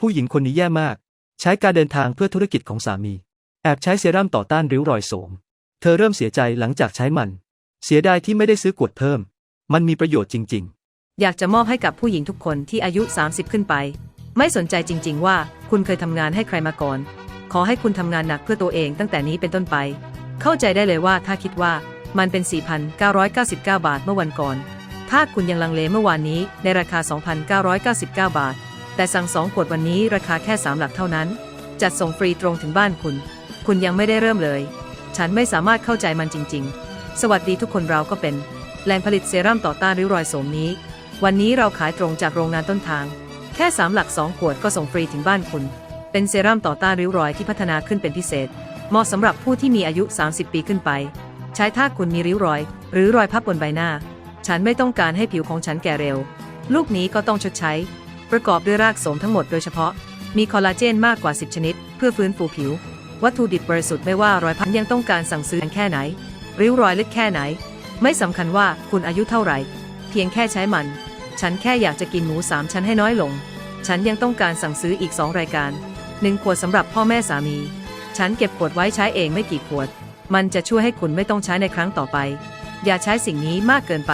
ผู้หญิงคนนี้แย่มาก ใช้การเดินทางเพื่อธุรกิจของสามี แอบใช้เซรั่มต่อต้านริ้วรอยโสม เธอเริ่มเสียใจหลังจากใช้มัน เสียดายที่ไม่ได้ซื้อกวดเพิ่ม มันมีประโยชน์จริง ๆ อยากจะมอบให้กับผู้หญิงทุกคนที่อายุ 30 ขึ้นไป ไม่สนใจจริง ๆ ว่าคุณเคยทำงานให้ใครมาก่อน ขอให้คุณทำงานหนักเพื่อตัวเองตั้งแต่นี้เป็นต้นไป เข้าใจได้เลยว่าถ้าคิดว่ามันเป็น 4,999 บาทเมื่อวันก่อน ถ้าคุณยังลังเลเมื่อวานนี้ในราคา 2,999 บาท แต่สั่งสองขวดวันนี้ราคาแค่ 3 หลักเท่านั้น จัดส่งฟรีตรงถึงบ้านคุณ คุณยังไม่ได้เริ่มเลย ฉันไม่สามารถเข้าใจมันจริง ๆ สวัสดีทุกคนเราก็เป็นแหล่งผลิตเซรั่มต่อต้านริ้วรอยโสมนี้ วันนี้เราขายตรงจากโรงงานต้นทาง แค่ 3 หลัก 2 ขวดก็ส่งฟรีถึงบ้านคุณ เป็นเซรั่มต่อต้านริ้วรอยที่พัฒนาขึ้นเป็นพิเศษ เหมาะสำหรับผู้ที่มีอายุ 30 ปีขึ้นไป ใช้ถ้าคุณมีริ้วรอย หรือรอยพับบนใบหน้า ฉันไม่ต้องการให้ผิวของฉันแก่เร็ว ลูกนี้ก็ต้องชดใช้ ประกอบด้วยรากโสมทั้งหมดโดยเฉพาะ มีคอลลาเจนมากกว่า 10 ชนิด เพื่อฟื้นฟูผิว วัตถุดิบบริสุทธิ์ไม่ว่ารอยพับยังต้องการสั่งซื้อแค่ไหน ริ้วรอยเลึกแค่ไหน ไม่สำคัญว่าคุณอายุเท่าไหร่ เพียงแค่ใช้มัน ฉันแค่อยากจะกินหมูสามชั้นให้น้อยลง ฉันยังต้องการสั่งซื้ออีก 2 รายการหนึ่งขวดสำหรับพ่อแม่สามี ฉันเก็บขวดไว้ใช้เองไม่กี่ขวด มันจะช่วยให้คุณไม่ต้องใช้ในครั้งต่อไป อย่าใช้สิ่งนี้มากเกินไป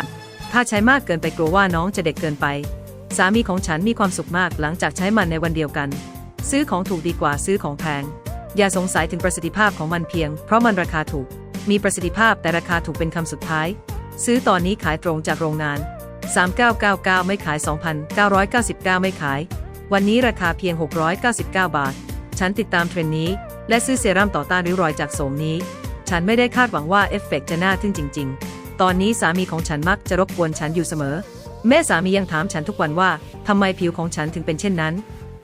ถ้าใช้มากเกินไปกลัวว่าน้องจะเด็กเกินไป สามีของฉันมีความสุขมากหลังจากใช้มันในวันเดียวกัน ซื้อของถูกดีกว่าซื้อของแพง อย่าสงสัยถึงประสิทธิภาพของมันเพียง เพราะมันราคาถูก มีประสิทธิภาพแต่ราคาถูกเป็นคำสุดท้าย ซื้อตอนนี้ขายตรงจากโรงงาน 3999 ไม่ขาย 2,999 ไม่ขาย วันนี้ราคาเพียง 699 บาท ฉันติดตามเทรนนี้ และซื้อเซรั่มต่อต้านริ้วรอยจากโสมนี้ ฉันไม่ได้คาดหวังว่าเอฟเฟกต์จะน่าทึ่งจริง ๆ ตอนนี้สามีของฉันมักจะรบกวนฉันอยู่เสมอ แม่สามียังถามฉันทุกวันว่าทำไมผิวของฉันถึงเป็นเช่นนั้น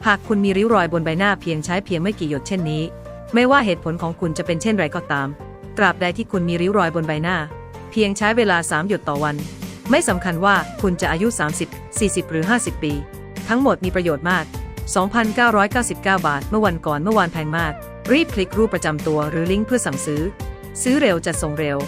หากคุณมีริ้วรอยบนใบหน้าเพียงใช้เพียงไม่กี่หยดเช่นนี้ ไม่ว่าเหตุผลของคุณจะเป็นเช่นไรก็ตาม ตราบใดที่คุณมีริ้วรอยบนใบหน้า เพียงใช้เวลา 3 หยดต่อวัน ไม่สำคัญว่าคุณจะอายุ 30 40 หรือ 50 ปี ทั้งหมดมีประโยชน์มาก 2,999 บาท เมื่อวันก่อนเมื่อวานแพงมาก รีบคลิกรูปประจำตัวหรือลิงก์เพื่อสั่งซื้อ ซื้อเร็วจัดส่งเร็ว